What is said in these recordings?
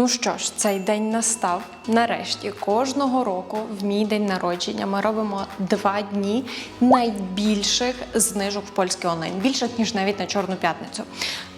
Ну що ж, цей день настав. Нарешті кожного року в мій день народження ми робимо два дні найбільших знижок в польський онлайн, більших ніж навіть на Чорну п'ятницю.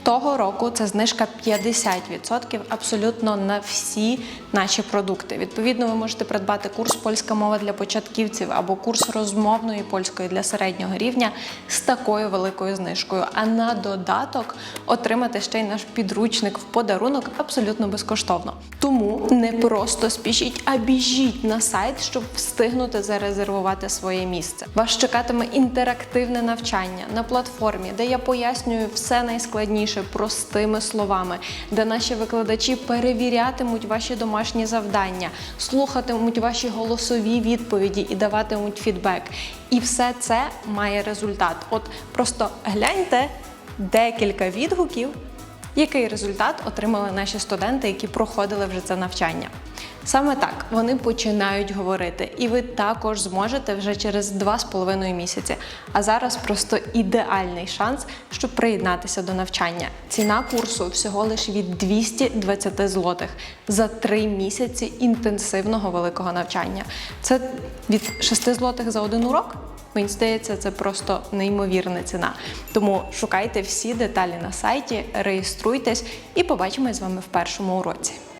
Того року це знижка 50% абсолютно на всі наші продукти. Відповідно, ви можете придбати курс польська мова для початківців або курс розмовної польської для середнього рівня з такою великою знижкою. А на додаток отримати ще й наш підручник в подарунок абсолютно безкоштовно. Тому не просто спішіть, а біжіть на сайт, щоб встигнути зарезервувати своє місце. Вас чекатиме інтерактивне навчання на платформі, де я пояснюю все найскладніше простими словами, де наші викладачі перевірятимуть ваші домашні завдання, слухатимуть ваші голосові відповіді і даватимуть фідбек. І все це має результат. От просто гляньте декілька відгуків який результат отримали наші студенти, які проходили вже це навчання? Саме так вони починають говорити, і ви також зможете вже через 2,5 місяці. А зараз просто ідеальний шанс, щоб приєднатися до навчання. Ціна курсу всього лише від 220 злотих за 3 місяці інтенсивного великого навчання. Це від 6 злотих за один урок. Мені здається, це просто неймовірна ціна. Тому шукайте всі деталі на сайті, реєструйтесь і побачимось з вами в першому уроці.